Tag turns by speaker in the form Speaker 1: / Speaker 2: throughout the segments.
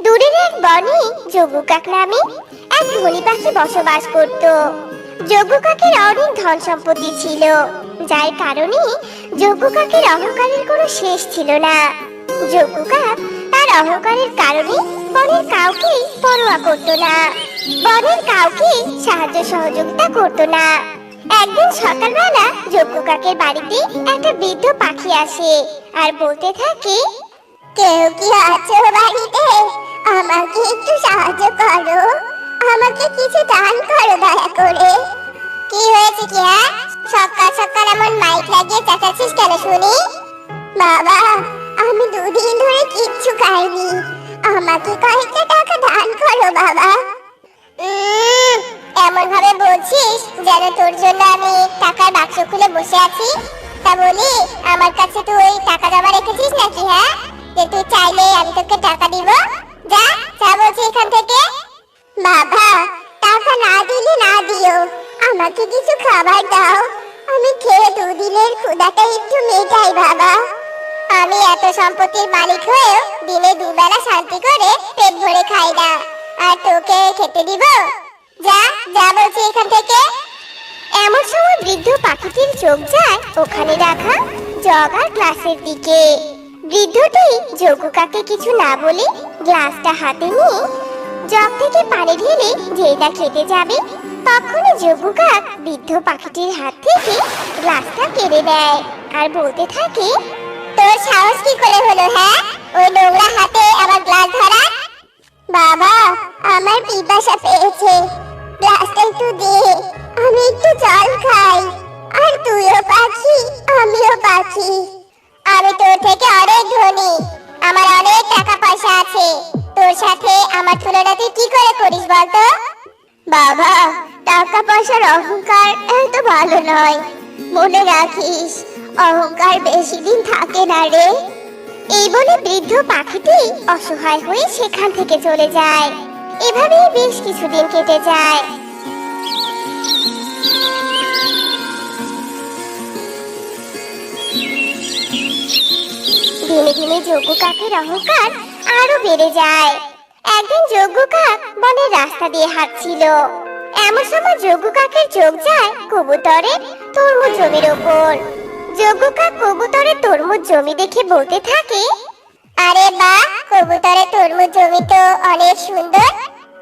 Speaker 1: দূরের এক বনে যোগু কাক নামে এক ধনী পাখি বসবাস করত। যোগু কাকের অনেক ধন সম্পত্তি ছিল, যার কারণে যোগু কাকের অহংকারের কোনো শেষ ছিল না। যোগু কাক তার অহংকারের কারণে বনের কাউকে পরোয়া করত না, বনের কাউকে সাহায্য সহযোগিতা করত না। একদিন সকালবেলা যোগ্য কাকের বাড়িতে একটা বৃদ্ধ পাখি আসে আর বলতে থাকে, কেউ কি আছো বাড়িতে? আমাকে একটু সাহায্য করো। আমাকে কিছু দান করো দয়া করে। কি হয়েছে কি মালিক হয়েও দিনে দুবেলা শান্তি করে পেট ভরে খাই না। আর তোকে খেতে দিব? যা যা বলছি এখান থেকে। এমন সময় বৃদ্ধ পাখিটির চোখ যায় ওখানে রাখা জগ আর গ্লাসের দিকে। বৃদ্ধটি যোগু কাকে কিছু না বলে গ্লাসটা হাতে নিয়ে জগ থেকে পানি ঢেলে যেটা খেতে যাবে, তখনই যোগু কাক বৃদ্ধ পাখিটির হাত থেকে গ্লাসটা কেড়ে দেয় আর বলতে থাকে তোর সাহস কি করে হলো হ্যাঁ? ওই নোংরা হাতে আবার গ্লাস ধরা? বাবা, আমার পিপাসা পেয়েছে। গ্লাসটা একটু দে, আমি একটু জল খাই। আর তুইও পাখি, আমিও পাখি। আমি তোর থেকে অনেক ধনী, আমার অনেক টাকা পয়সা আছে। তোর সাথে আমার তুলনা কি করে করিস বলতো? বাবা টাকা পয়সার অহংকার এত ভালো নয়। মনে রাখিস অহংকার বেশি দিন থাকে না রে। এই বলে বৃদ্ধ পাখিটি অসহায় হয়ে সেখান থেকে চলে যায়। এভাবেই বেশ কিছুদিন কেটে যায়। দিনে ধীরে যজ্ঞ কাকের অহংকার আরও বেড়ে যায়। একদিন যজ্ঞ কাক বনের রাস্তা দিয়ে হাঁটছিল। এমন সময় যজ্ঞ কাকের চোখ যায় কবুতরের তরমুজ জমির ওপর। যজ্ঞ কাক কবুতরের তরমুজ জমি দেখে বলতে থাকে আরে বাহ কবুতরের তরমুজ জমি তো অনেক সুন্দর।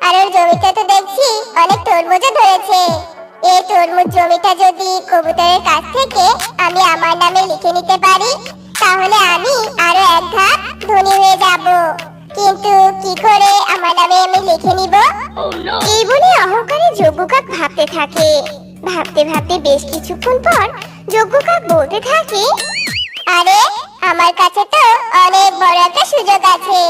Speaker 1: আর ওর জমিতে তো দেখছি অনেক তরমুজও ধরেছে। এই তরমুজ জমিটা যদি কবুতরের কাছ থেকে আমি আমার নামে লিখে নিতে পারি তাহলে আমি আরও এক ধাপ ধনী হয়ে যাব। কিন্তু কি করে আমার নামে আমি লিখে নিব? এই বলে অহংকারী যজ্ঞকাক ভাবতে থাকে। ভাবতে ভাবতে বেশ কিছুক্ষণ পর যজ্ঞকাক বলতে থাকে, আরে, আমার কাছে তো অনেক বড় একটা সুযোগ আছে।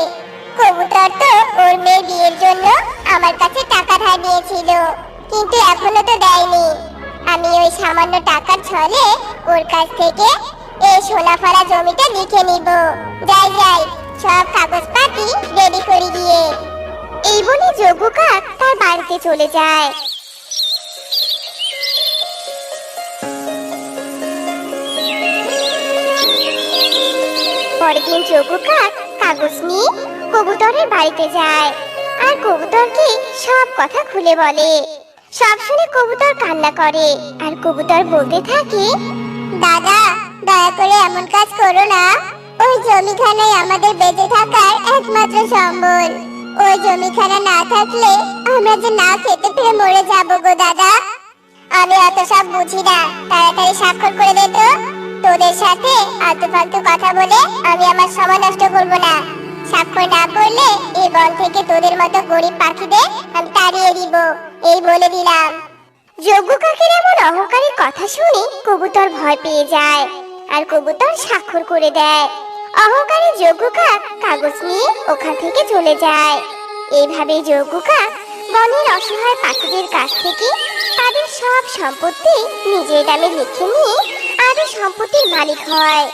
Speaker 1: কবুতর তো ওর মেয়ের বিয়ের জন্য আমার কাছে টাকা ধার নিয়েছিল, কিন্তু এখনও তো দেয়নি। আমি ওই সামান্য টাকার ছলে ওর কাছ থেকে এই সোনা ফলা জমিটা লিখে নিব। যাই যাই, সব কাগজপাতি রেডি করে দিয়ে। এই বলে যোগু কাক তার বাড়িতে চলে যায়। পরের দিন যোগু কাক কাগজ নিয়ে কবুতরের বাড়িতে যায়। আর কবুতরকে সব কথা খুলে বলে। সব শুনে কবুতর কান্না করে। আর কবুতর বলতে থাকে, দাদা, দয়া করে এমন কাজ করো না। ওই জমিখানাই আমাদের বেঁচে থাকার একমাত্র সম্বল। ওই জমিখানা না থাকলে আমরা যে না খেতে পেরে মরে যাব গো দাদা। আমি অত সব বুঝি না। তাড়াতাড়ি স্বাক্ষর করে দে তো। তোদের সাথে আলতু ফালতু কথা বলে আমি আমার সময় নষ্ট করব না। স্বাক্ষর না করলে এই বন থেকে তোদের মতো গরিব পাখিদের আমি তাড়িয়ে দিব। এই বলে দিলাম। যজ্ঞ কাকের এমন অহংকারী কথা শুনে কবুতর ভয় পেয়ে যায় আর কবুতর স্বাক্ষর করে দেয়। অহংকারী যজ্ঞ কাক কাগজ নিয়ে ওখান থেকে চলে যায়। এইভাবে যজ্ঞ কাক বনের অসহায় পাখিদের কাছ থেকে তাদের সব সম্পত্তি নিজের নামে লিখে নিয়ে আরও সম্পত্তির মালিক হয়।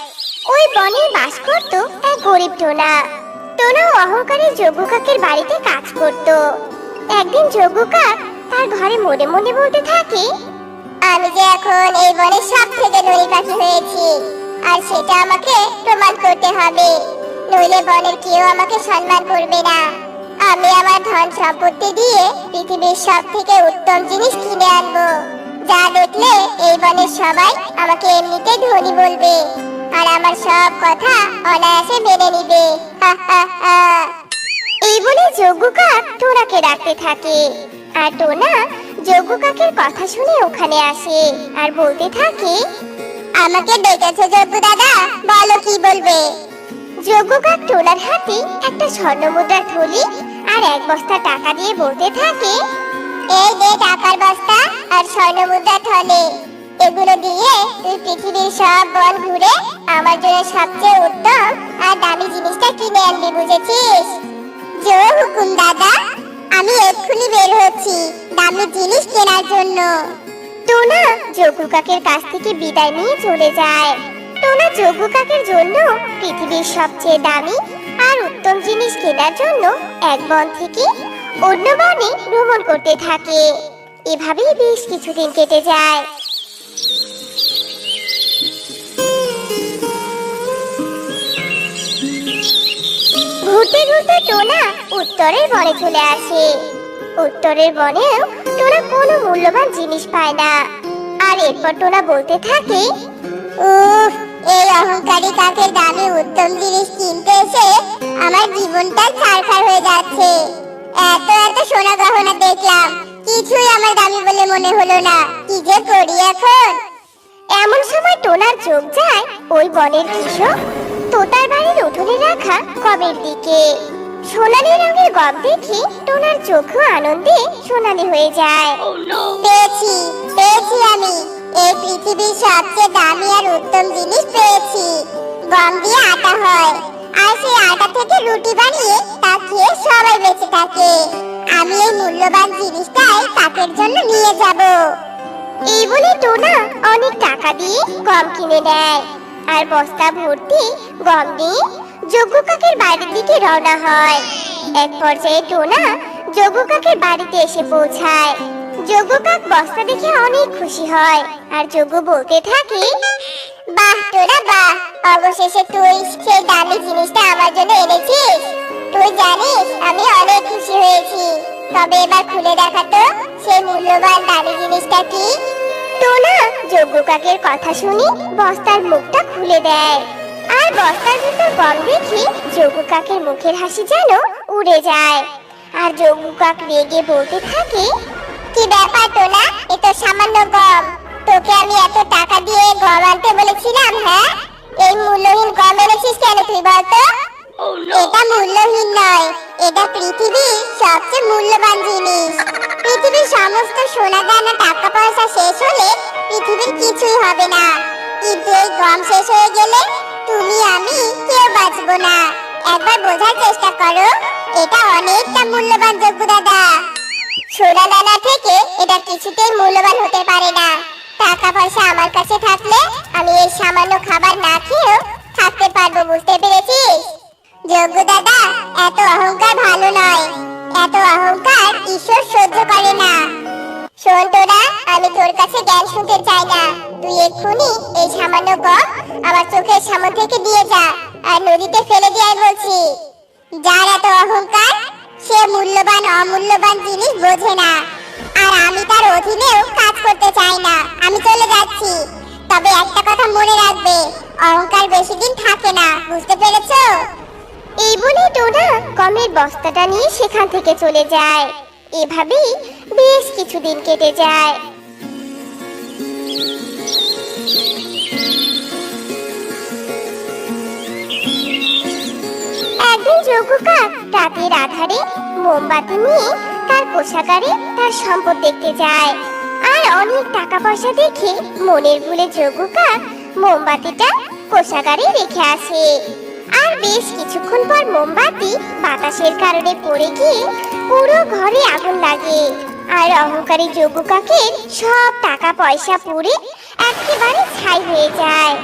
Speaker 1: ওই বনে বাস করত এক গরিব টোনা। টোনা অহংকারী যজ্ঞ কাকের বাড়িতে কাজ করত। একদিন যজ্ঞ কাক তার ঘরে মনে মনে বলতে থাকে, আমি যে এখন এই বনের সব থেকে ধনী পাখি হয়েছি, আর সেটা আমাকে প্রমাণ করতে হবে। নইলে বনের কেউ আমাকে সম্মান করবে না। আমি আমার ধন সম্পত্তি দিয়ে পৃথিবীর সব থেকে উত্তম জিনিস কিনে আনব। যা দেখলে এই বনের সবাই আমাকে এমনিতে ধনী বলবে। আর আমার সব কথা অনায়াসে মেনে নিবে। এই বলে যজ্ঞ কাক টোনাকে ডাকতে থাকে। আর টোনা যজ্ঞ কাকের কথা শুনে ওখানে আসে আর বলতে থাকে, আমাকে ডেকেছে যজ্ঞ দাদা, বলো কি বলবে? যজ্ঞ কাক টোনার হাতে একটা স্বর্ণ মুদ্রার থলি আর এক বস্তা টাকা দিয়ে বলতে থাকে, এই দে টাকার বস্তা আর স্বর্ণ মুদ্রার থলে। এগুলো দিয়ে তুই পৃথিবীর সব বন ঘুরে আমার জন্য সবচেয়ে উত্তম আর দামি জিনিসটা কিনে আনবি, বুঝেছিস? জয় হুকুম, দাদা, আমি এক্ষুনি বের হচ্ছি দামি জিনিস কেনার জন্য। টোনা যোগু কাকের কাছ থেকে বিদায় নিয়ে চলে যায়। টোনা যোগু কাকের জন্য পৃথিবীর সবচেয়ে দামি আর উত্তম জিনিস কেনার জন্য এক বন থেকে অন্য বনে ভ্রমণ করতে থাকে। এভাবেই বেশ কিছুদিন কেটে যায়। ঘুরতে ঘুরতে টোনা উত্তরের বনে চলে আসে। উত্তরের বনেও টোনা কোনো মূল্যবান জিনিস পায় না। আর এরপর টোনা বলতে থাকে, উফ এই অহংকারী কাকের দামি উত্তম জিনিস কিনতে এসে আমার জীবনটা ছারখার হয়ে যাচ্ছে। এত এত সোনা গহনা দেখলাম কিছুই আমার দামি বলে মনে হলো না। কি যে করি এখন? এমন সময় টোনার চোখ যায় ওই বনের কৃষক। তোতার বাড়ির উঠোনে রাখা গমের দিকে। সোনালী রঙের গম দেখে টোনার চোখও আনন্দে সোনালি হয়ে যায়। পেয়েছি পেয়েছি আমি। এই পৃথিবীর সবচেয়ে দামি আর উত্তম জিনিস পেয়েছি। গম দিয়ে আটা হয়। আর সেই আটা থেকে রুটি বানিয়ে তা খেয়ে সবাই বেঁচে থাকে। আমি এই মূল্যবান জিনিসটাই কাকের জন্য নিয়ে যাব। এই বলে টোনা অনেক টাকা দিয়ে গম কিনে নেয়। আর বস্তা ভর্তি গম দিয়ে যজ্ঞ কাকের বাড়ির দিকে রওনা হয়। এক পর্যায়ে টোনা যজ্ঞ কাকের বাড়িতে এসে পৌঁছায়। যজ্ঞ কাক বস্তা দেখে অনেক খুশি হয়। আর যজ্ঞ বলতে থাকে, বাহ টোনা বাহ, অবশেষে তুই সেই দামি জিনিসটা আমার জন্য এনেছিস। তুই জানিস, আমি অনেক খুশি হয়েছি। তবে এবার খুলে দেখা তো, সেই মূল্যবান দামি জিনিসটা কি? টোনা যজ্ঞ কাকের কথা শুনে বস্তার মুখটা খুলে দেয়। আর বস্তার ভিতর গম দেখে যজ্ঞ কাকের মুখের হাসি যেন উড়ে যায়। আর যজ্ঞ কাক রেগে বলতে থাকে কি ব্যাপার টোনা এ তো সামান্য গম। তোকে আমি এত টাকা দিয়ে গম আনতে বলেছিলাম হ্যাঁ? এই মূল্যহীন গম এনেছিস কেন তুই বলতো? এটা মূল্যহীন নয়, এটা পৃথিবীর সবচেয়ে মূল্যবান জিনিস। পৃথিবীর সমস্ত সোনা দানা টাকা পয়সা শেষ হলে পৃথিবীর কিছুই হবে না। কিন্তু এই গম শেষ হয়ে গেলে তুমি, আমি কেউ বাঁচবো না। একবার বোঝার চেষ্টা করো, এটা অনেকটা মূল্যবান যোগ্য দাদা সোনা দানা থেকে এটা কিছুতেই মূল্যবান হতে পারে না। টাকা পয়সা আমার কাছে থাকলে আমি এই সামান্য খাবার না খেয়েও থাকতে পারব, বুঝতে পেরেছিস? যোগ্য দাদা, এত অহংকার ভালো নয়। এত অহংকার ঈশ্বর সহ্য করে না। শোন তোরা আমি তোর কাছে জ্ঞান শুনতে চাই না। তুই এক্ষুনি এই সামান্য গম আমার চোখের সামনে থেকে দিয়ে যা, আর নদীতে ফেলে দিয়ে বলছি। যার এত অহংকার সে মূল্যবান, অমূল্যবান জিনিস বোঝে না। আর আমি তার অধীনেও কাজ করতে চাই না। আমি চলে যাচ্ছি। তবে একটা কথা মনে রাখবে, অহংকার বেশি দিন থাকে না, বুঝতে পেরেছ? এই বলে টোনা গমের বস্তাটা নিয়ে সেখান থেকে চলে যায়। এভাবেই বেশ কিছুদিন কেটে যায়। একদিন যোগ্য কাক রাতের আধারে মোমবাতি নিয়ে তার কোষাগারে তার সম্পদ দেখতে যায়। আর অনেক টাকা পয়সা দেখে মনের ভুলে যোগ্য কাক মোমবাতিটা কোষাগারে রেখে আসে। আর বেশ কিছুক্ষণ পর মোমবাতি বাতাসের কারণে পড়ে গিয়ে পুরো ঘরে আগুন লাগে। আর অহংকারী যোগ্য কাকের সব টাকা পয়সা পুড়ে একেবারে ছাই হয়ে যায়।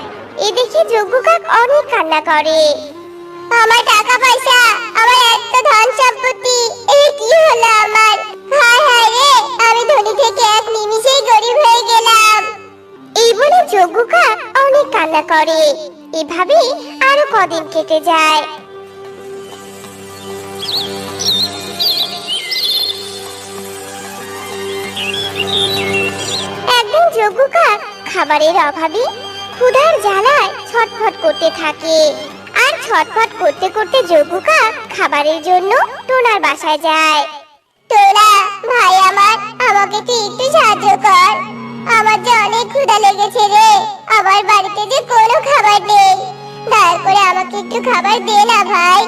Speaker 1: এ দেখে কাক অনেক কান্না করে। আমার টাকা পয়সা, আমার এত ধন সম্পত্তি, এই কি হলো আমার? হায় হায় রে, আমি ধনী থেকে এক নিমিষেই গরিব হয়ে গেলাম। এই বলে যজ্ঞকা অনেক কান্না করে। এভাবে আরও কদিন কেটে যায়। একদিন যজ্ঞকা খাবারের অভাবে ক্ষুধার জ্বালায় ছটফট করতে থাকে। ছটফট করতে করতে যোগু কাক খাবারের জন্য টোনার বাসায় যায়। টোনা, ভাই আমার, আমাকে তুই একটু সাহায্য কর। আমার যে অনেক ক্ষুধা লেগেছে রে, আমার বাড়িতে যে কোনো খাবার নেই। দয়া করে আমাকে একটু খাবার দে না, ভাই।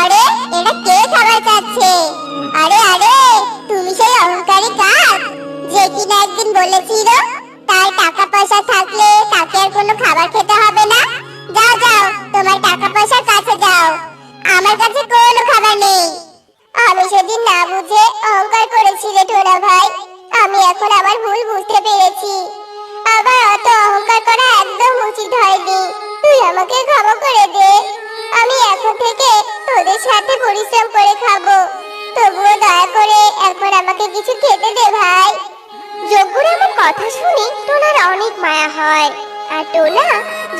Speaker 1: আরে, এটা কে খাবার চাচ্ছে? আরে আরে, তুমি সেই অহংকারী কাক যে কিনা একদিন বলেছিল, তার টাকা পয়সা থাকলে তাকে আর কোনো খাবার খেতে হবে না। যাও যাও, তোমার টাকা পয়সার কাছে যাও। আমার কাছে কোনো খাবার নেই। আমি সেদিন না বুঝে অহংকার করেছি রে টোনা ভাই। আমি এখন আমার ভুল বুঝতে পেরেছি। আবার অত অহংকার করা একদম উচিত হয়নি। তুই আমাকে ক্ষমা করে দে। আমি এখন থেকে তোদের সাথে পরিশ্রম করে খাব। তবুও দয়া করে এখন আমাকে কিছু খেতে দে ভাই। যজ্ঞুর এমন কথা শুনে টোনার অনেক মায়া হয়। আর টোনা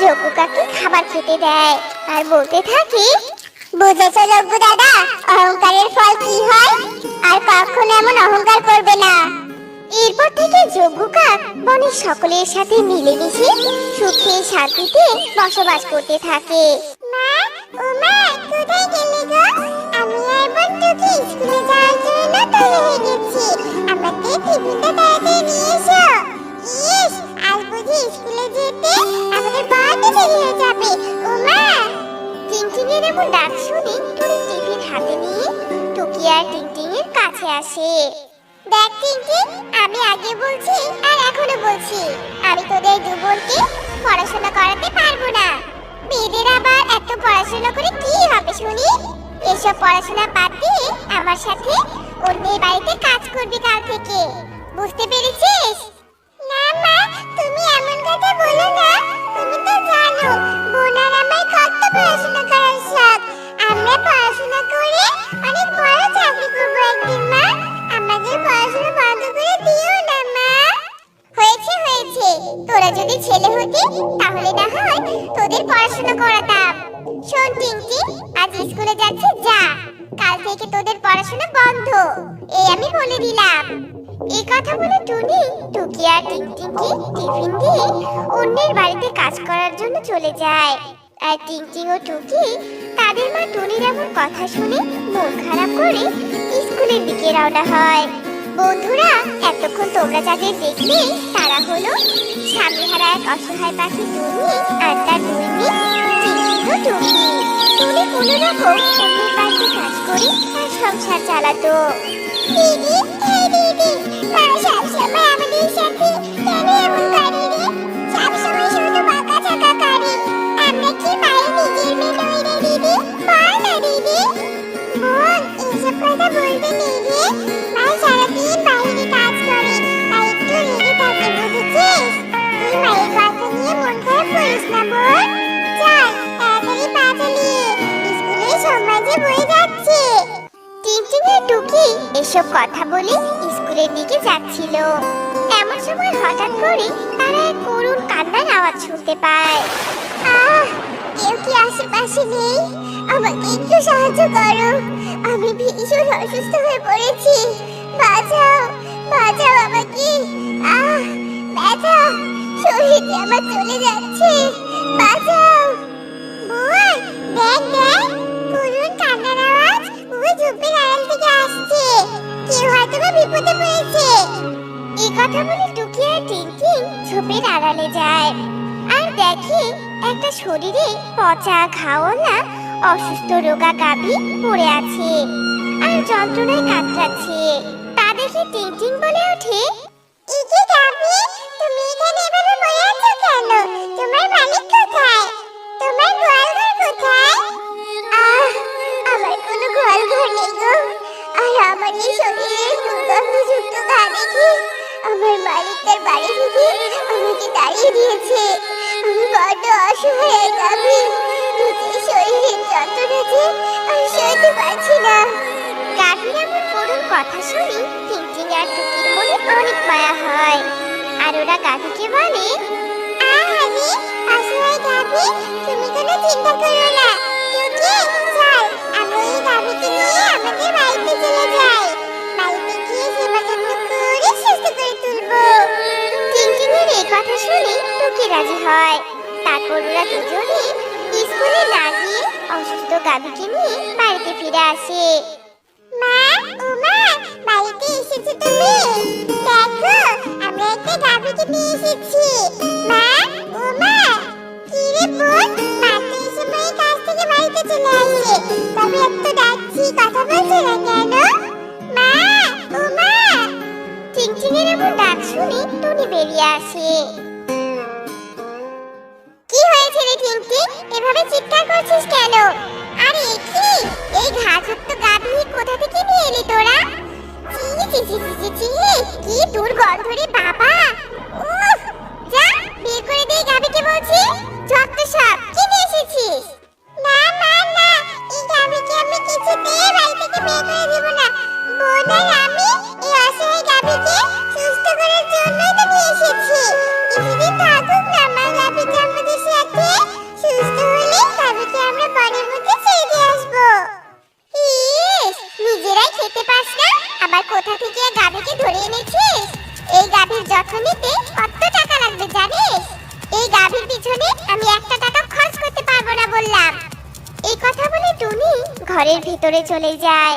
Speaker 1: যজ্ঞ খাবার খেতে দেয়। আর বলতে থাকে, বুঝেছ যজ্ঞ দাদা, অহংকারের ফল কি হয়? আর কখনো এমন অহংকার করবে না। এরপর থেকে যজ্ঞ বনের সকলের সাথে মিলেমিশে সুখে শান্তিতে বসবাস করতে থাকে। মা ইস আজ স্কুলে যেতে আমাদের বড় দেরি যাবে। ও মা টিংটিংয়ের এমন ডাক শুনে টুনি হাতে নিয়ে টুকি আর টিংটিংয়ের কাছে আসে। দেখ টিংটিং আমি আগে বলছি আর এখনও বলছি। আমি তোদের দু বোনকে পড়াশোনা করাতে পারব না। মেয়েদের আবার এত পড়াশোনা করে কি হবে শুনি? এসব পড়াশোনা বাদ দিয়ে আমার সাথে অন্যের বাড়িতে কাজ করবি কাল থেকে। বুঝতে পেরেছিস? তুমি আমার পড়াশোনা করে অনেক পড়াশোনা হয়েছে হয়েছে। তোরা যদি ছেলে হতি, তাহলে না হয় তোদের পড়াশোনা করাতাম। শোন, টিংটি, আজ স্কুলে যাচ্ছে, যা। কাল থেকে তোদের পড়াশোনা বন্ধ। এই আমি বলে দিলাম। এই কথা বলে টুনি টুকি আর টিংটিংকে, টিফিন দিয়ে অন্যের বাড়িতে কাজ করার জন্য চলে যায়। আর টিংটিং ও টুকি তাদের মা টুনির এমন কথা শুনে মন খারাপ করে স্কুলের দিকে রওনা হয়। বন্ধুরা, এতক্ষণ তোমরা যাদের দেখলে তারা হলো স্বামীহারা এক অসহায় পাখি টুনি আর তার দুই মেয়ে টুকি। টুনি কোনো রকম অন্যের বাড়িতে কাজ করে তার সংসার চালাতো। ভীষণ অসুস্থ হয়ে পড়েছি। বাঁচাও বাঁচাও আমাকে। আহ, ব্যথা, শরীরে আমার চলে যাচ্ছে। বাঁচাও। বোন দেখ দেখ করুণ কান্নার আওয়াজ। ওই ঝোপের আড়াল থেকে আসছে। কেউ হয়তো বা বিপদে পড়েছে। এই কথা বলে টুকি আর টিনটিন ঝোপের আড়ালে যায়। আর দেখে একটা শরীরে পচা ঘাওয়ালা অসুস্থ রোগা গাভী পড়ে আছে। আর যন্ত্রণায় কাতরাচ্ছে। তা দেখে টিনটিন বলে ওঠে? ইকি গাভী, তুমি এখানে এভাবে পড়ে আছো কেন? তোমার মালিক কোথায়? তোমার গোয়াল ঘর কোথায়? আহ, আমার কোনো গোয়াল ঘর নেই গো। আর আমার এই শরীরের দুর্গন্ধযুক্ত গা দেখে আমার মালিক তার বাড়ি থেকে আমাকে তাড়িয়ে দিয়েছে। আমি বড্ড অসহায় গাভী। নিজের শরীরের যন্ত্রণা যে আমি সইতে পারছি না। গাভীর এমন করুণ কথা শুনি টিংটিং আর টুকির মনে অনেক মায়া হয়। আর ওরা গাভীকে বলে আহারে অসহায় টুকি কথা শুনে রাজি হয়। তারপর ওরা দুজনে স্কুলে না অসুস্থ গাভীকে নিয়ে বাড়িতে ফিরে আসে। এসেছ তুমি দেখো আমরা একটা গাভীকে নিয়ে এসেছি। মা উমা কি রে বোন মা তো এই সময় কাজ থেকে বাড়িতে চলে আসে। তবে এত ডাকছি কথা বলছে না কেন? মা উমা চিংচিংয়ের এমন ডাক শুনে টুনি বেরিয়ে আসে। কি হয়েছে রে টিংটি এভাবে চিৎকার করছিস কেন? ঘরের ভিতরে চলে যায়।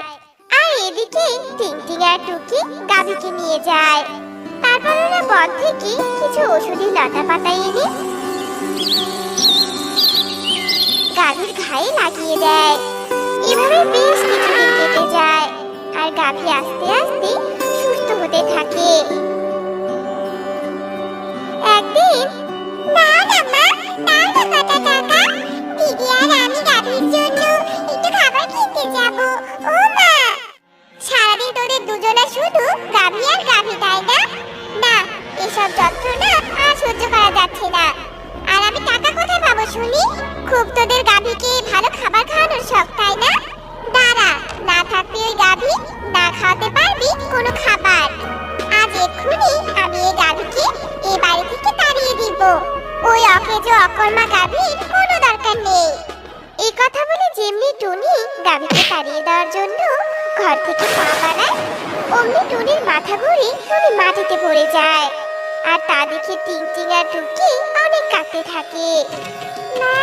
Speaker 1: আর এদিকে টিংটিং আর টুকি গাভীকে নিয়ে যায়। তারপর ওরা বন থেকে কিছু ওষুধি লতা পাতা এনে গাভীর ঘায়ে লাগিয়ে দেয়। এভাবে বেশ কিছুদিন কেটে যায়। আর গাভী আস্তে আস্তে সুস্থ হতে থাকে। একদিন, না না মা, না না কটা দিদি আর আমি গাভীর জন্য যাব। ও মা! সারাদিন তোদের দুজনে শুধু গাভী আর গাভী, তাই না? না, এসব যন্ত্রণা আর সহ্য করা যাচ্ছে না। আর আমি টাকা কোথায় পাবো শুনি? খুব তোদের গাভীকে ভালো খাবার খাওয়ানোর শখ, তাই না? দাঁড়া, না থাকতে ওই গাভী, না খাওয়াতে পারবি কোনো খাবার। আজ এক্ষুনি আমি এই গাভীকে এই বাড়ি থেকে তাড়িয়ে দিব। ওই অকেজ অকর্মা গাভীর কোনো দরকার নেই। এই কথা বলে যেমনি টুনি গাভীকে তাড়িয়ে দেওয়ার জন্য ঘর থেকে পা বাড়ায়, অমনি টুনির মাথা ঘুরে টুনি মাটিতে পড়ে যায়। আর তা দেখে টিং টিং আর টুকি অনেক কাঁদতে থাকে। মা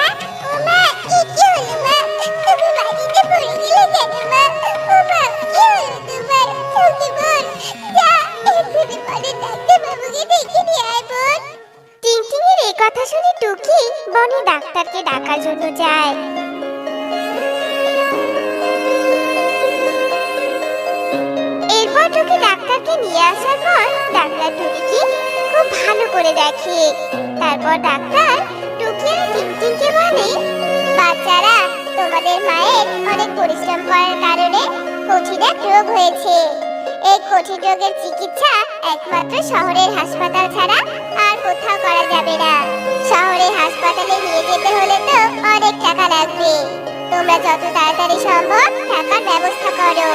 Speaker 1: করে দেখে। তারপর ডাক্তার টুকি আর টিংটিংকে বলে, বাচ্চারা, তোমাদের মায়ের অনেক পরিশ্রম করার কারণে কঠিন রোগ হয়েছে। এই কঠিন রোগের চিকিৎসা একমাত্র শহরের হাসপাতাল ছাড়া আর কোথাও করা যাবে না। শহরের হাসপাতালে নিয়ে যেতে হলে তো অনেক টাকা লাগবে। তোমরা যত তাড়াতাড়ি সম্ভব টাকার ব্যবস্থা করো।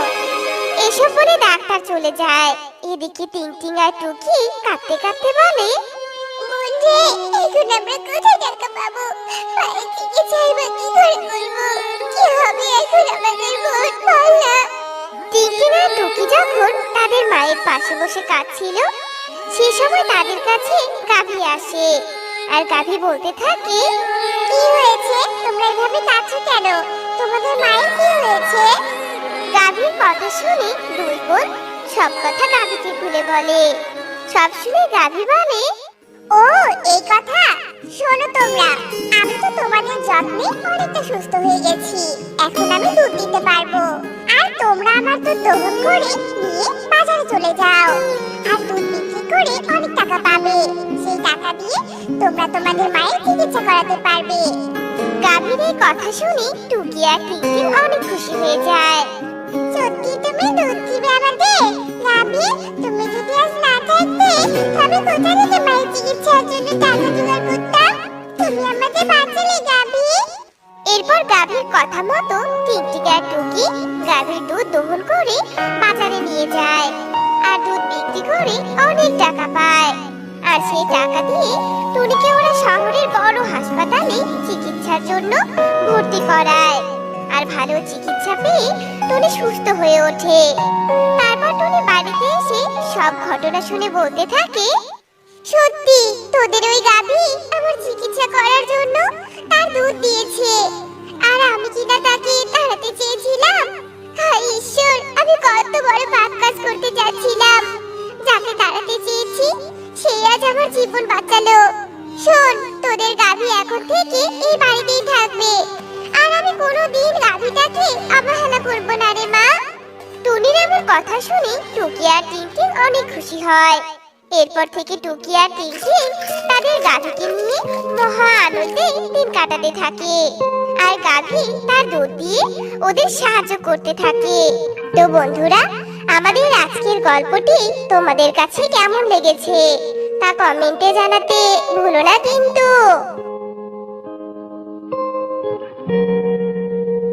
Speaker 1: এসব বলে ডাক্তার চলে যায়। এদিকে টিং টিং আর টুকি কাঁদতে কাঁদতে বলে বন্ধে এখন টাকা যখন তাদের মায়ের পাশে বসে কাঁদছিল, সে সময় তাদের কাছে গাভী আসে। আর গাভী বলতে থাকে, কি হয়েছে? তোমরা এভাবে কাঁদছো কেন? তোমাদের মায়ের কি হয়েছে? গাভীর কথা শুনে দুই সব কথা গাভীকে খুলে বলে। সব শুনে গাভী বলে ও, এই কথা। শোনো তোমরা, আমি তো তোমাদের যত্নে অনেকটা সুস্থ হয়ে গেছি। এখন আমি দুধ দিতে পারব। আর তোমরা আমার দুধ দহন করে নিয়ে বাজারে চলে যাও। আর দুধ বিক্রি করে অনেক টাকা পাবে। সেই টাকা দিয়ে তোমরা তোমাদের মায়ের চিকিৎসা করাতে পারবে। গাভীর এই কথা শুনে টুকি আর টিকি অনেক খুশি হয়ে যায়। সত্যি তুমি দুধ দিবে আমাদের? গাভী তুমি যদি আজ না থাকতে তবে কোথা থেকে মায়ের চিকিৎসার জন্য টাকা জোগাড় করতাম? তুমি আমাদের বাঁচালে, গাভী। এরপর গাভীর কথা মতো টিকটিকা টুকি, গাভীর দুধ দহন করে বাজারে নিয়ে যায়। আর দুধ বিক্রি করে অনেক টাকা পায়। আর সেই টাকা দিয়ে টুনিকে ওরা শহরের বড় হাসপাতালে চিকিৎসার জন্য ভর্তি করায়। আর ভালো চিকিৎসা পেয়ে টুনি সুস্থ হয়ে ওঠে। টুনি বাড়িতে এসে সব ঘটনা শুনে বলতে থাকে, সত্যি, তোদের ওই গাভী আমার চিকিৎসা করার জন্য তার দুধ দিয়েছে। আর আমি কিনা তাকে তাড়াতে চেয়েছিলাম? হায় ঈশ্বর, আমি কত বড় পাপ কাজ করতে যাচ্ছিলাম। যাকে তাড়াতে চেয়েছি, সে আজ আমার জীবন বাঁচালো। শোন, তোদের গাভী এখন থেকে এই বাড়িতেই থাকবে। আর আমি কোনোদিন গাভীটাকে অবহেলা করব না রে। টুনির এমন কথা শুনে টুকি আর টিনটিন অনেক খুশি হয়। এরপর থেকে টুকি আর টিনটিন তাদের গাভীকে নিয়ে মহা আনন্দে দিন কাটাতে থাকে। আর গাভী তার দুধ দিয়ে ওদের সাহায্য করতে থাকে। তো বন্ধুরা, আমাদের আজকের গল্পটি তোমাদের কাছে কেমন লেগেছে তা কমেন্টে জানাতে ভুলো না কিন্তু।